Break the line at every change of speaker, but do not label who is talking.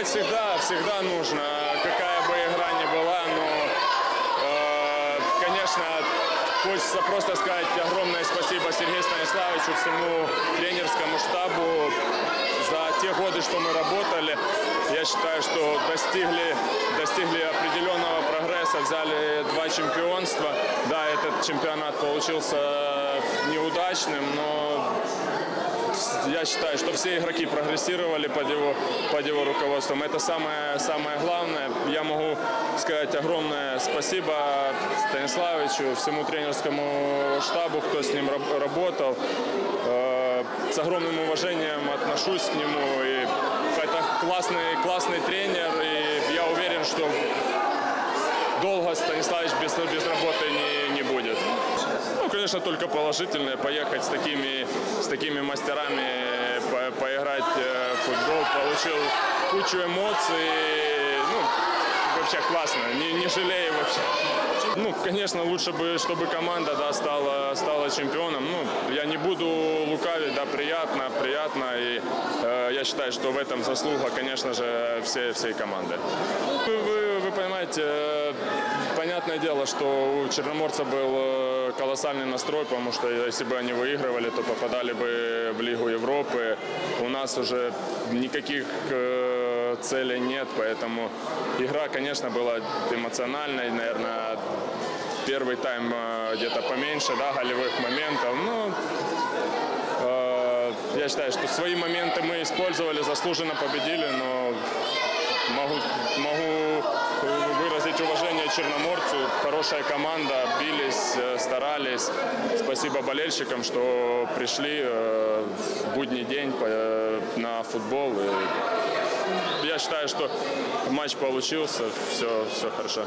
Выигрывать всегда, всегда нужно, какая бы игра ни была, но, э, конечно, хочется просто сказать огромное спасибо Сергею Станиславовичу, всему тренерскому штабу за те годы, что мы работали. Я считаю, что достигли, достигли определенного прогресса, взяли два чемпионства. Да, этот чемпионат получился неудачным, но я считаю, что все игроки прогрессировали под его, под его руководством. Это самое, самое главное. Я могу сказать огромное спасибо Станиславовичу, всему тренерскому штабу, кто с ним раб- работал. Э, С огромным уважением отношусь к нему. И это классный, классный тренер. И я уверен, что долго Станиславович без, без работы не, не будет. Ну, конечно, только положительное. Поехать с такими, с такими мастерами, по- поиграть э, в футбол. Получил кучу эмоций. Ну, вообще классно. Не, не жалею вообще. Ну, конечно, лучше бы, чтобы команда да, стала, стала чемпионом. Ну, я не буду лукавить, да, приятно, приятно. И э, я считаю, что в этом заслуга, конечно же, всей, всей команды. Вы, вы, вы понимаете, э, понятное дело, что у Черноморца был э, колоссальный настрой, потому что если бы они выигрывали, то попадали бы в Лигу Европы. У нас уже никаких э, целей нет, поэтому игра, конечно, была эмоциональной, наверное, первый тайм э, где-то поменьше, да, голевых моментов. Ну, э, я считаю, что свои моменты мы использовали, заслуженно победили, но могу, могу выразить уважение Черноморцу. Хорошая команда, бились, э, старались. Спасибо болельщикам, что пришли э, в будний день э, на футбол. Я считаю, что матч получился, все, все хорошо.